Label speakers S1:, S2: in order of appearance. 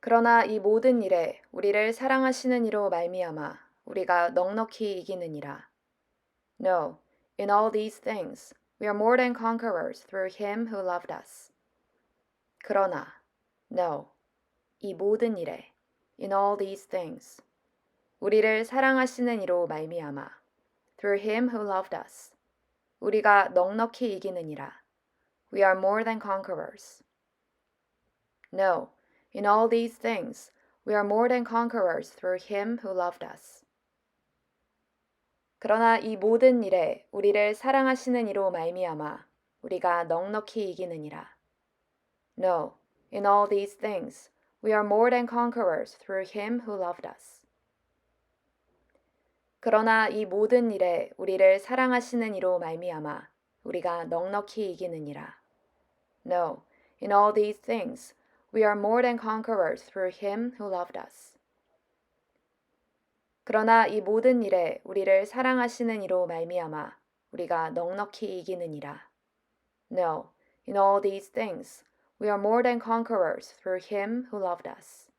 S1: 그러나 이 모든 일에 우리를 사랑하시는 이로 말미암아 우리가 넉넉히 이기느니라. No, in all these things we are more than conquerors through him who loved us. 그러나, no, 이 모든 일에, in all these things, 우리를 사랑하시는 이로 말미암아, through him who loved us, 우리가 넉넉히 이기느니라. We are more than conquerors. No, in all these things, we are more than conquerors through him who loved us. 그러나 이 모든 일에 우리를 사랑하시는 이로 말미암아 우리가 넉넉히 이기느니라. No, in all these things, we are more than conquerors through him who loved us. 그러나 이 모든 일에 우리를 사랑하시는 이로 말미암아 우리가 넉넉히 이기느니라. No, in all these things, we are more than conquerors through him who loved us. 그러나 이 모든 일에 우리를 사랑하시는 이로 말미암아 우리가 넉넉히 이기느니라. No, in all these things, we are more than conquerors through him who loved us.